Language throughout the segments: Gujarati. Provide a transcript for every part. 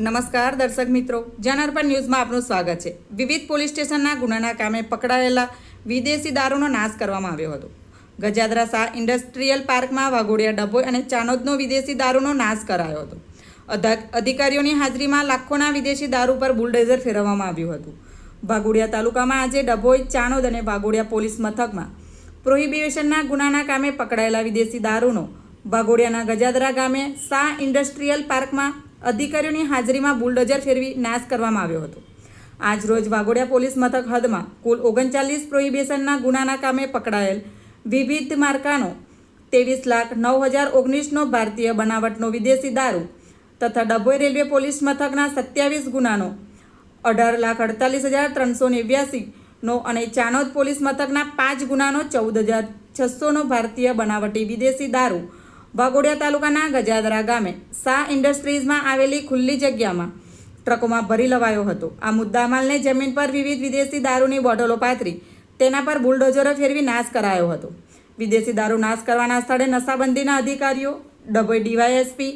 નમસ્કાર દર્શક મિત્રો. જનઅર્પણ ન્યૂઝમાં આપનું સ્વાગત છે. વિવિધ પોલીસ સ્ટેશનના ગુનાના કામે પકડાયેલા વિદેશી દારૂનો નાશ કરવામાં આવ્યો હતો. ગજાદરા શાહ ઇન્ડસ્ટ્રીયલ પાર્કમાં વાઘોડિયા ડભોઈ અને ચાનોદનો વિદેશી દારૂનો નાશ કરાયો હતો. અધા- અધિકારીઓની હાજરીમાં લાખોના વિદેશી દારૂ પર બુલડોઝર ફેરવવામાં આવ્યું હતું. વાઘોડિયા તાલુકામાં આજે ડભોઈ ચાણોદ અને વાઘોડિયા પોલીસ મથકમાં પ્રોહિબિશનના ગુનાના કામે પકડાયેલા વિદેશી દારૂનો વાઘોડિયાના ગજાદરા ગામે શાહ ઇન્ડસ્ટ્રીયલ પાર્કમાં અધિકારીઓની હાજરીમાં બુલડોઝર ફેરવી નાશ કરવામાં આવ્યો હતો. આજ રોજ વાઘોડિયા પોલીસ મથક હદમાં કુલ ઓગણચાલીસ પ્રોહિબિશનના ગુનાના કામે પકડાયેલ વિવિધ માર્કાનો ત્રેવીસ લાખ નવ હજાર ઓગણીસનો ભારતીય બનાવટનો વિદેશી દારૂ તથા ડભોઈ રેલવે પોલીસ મથકના સત્યાવીસ ગુનાનો, અઢાર લાખ અડતાલીસ હજાર ત્રણસો નેવ્યાસીનો અને ચાણોદ પોલીસ મથકના પાંચ ગુનાનો ચૌદ હજાર છસોનો ભારતીય બનાવટી વિદેશી દારૂ વાઘોડિયા તાલુકાના ગજાદરા ગામે શાહ ઇન્ડસ્ટ્રીઝમાં આવેલી ખુલ્લી જગ્યામાં ટ્રકોમાં ભરી લવાયો હતો. આ મુદ્દામાલને જમીન પર વિવિધ વિદેશી દારૂની બોટલો પાથરી તેના પર બુલડોઝરો ફેરવી નાશ કરાયો હતો. વિદેશી દારૂ નાશ કરવાના સ્થળે નશાબંધીના અધિકારીઓ, Dabhoi DYSP,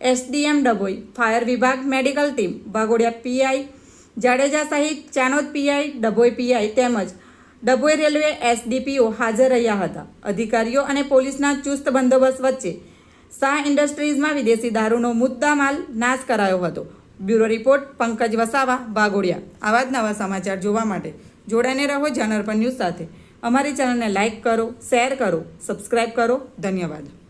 SDM Dabhoi, fire વિભાગ, medical team, Waghodia PI Jadeja સહિત ચાનોદ પીઆઈ, ડભોઈ પીઆઈ તેમજ ડભોઈ રેલવે એસડીપીઓ હાજર રહ્યા હતા. અધિકારીઓ અને પોલીસના ચુસ્ત બંદોબસ્ત વચ્ચે શાહ ઇન્ડસ્ટ્રીઝમાં વિદેશી દારૂનો મુદ્દામાલ નાશ કરાયો હતો. બ્યુરો રિપોર્ટ, પંકજ વસાવા બાગોડિયા આવા જ નવા સમાચાર જોવા માટે જોડાઈને રહો જનરપન ન્યૂઝ સાથે. અમારી ચેનલને લાઇક કરો, શેર કરો, સબસ્ક્રાઇબ કરો. ધન્યવાદ.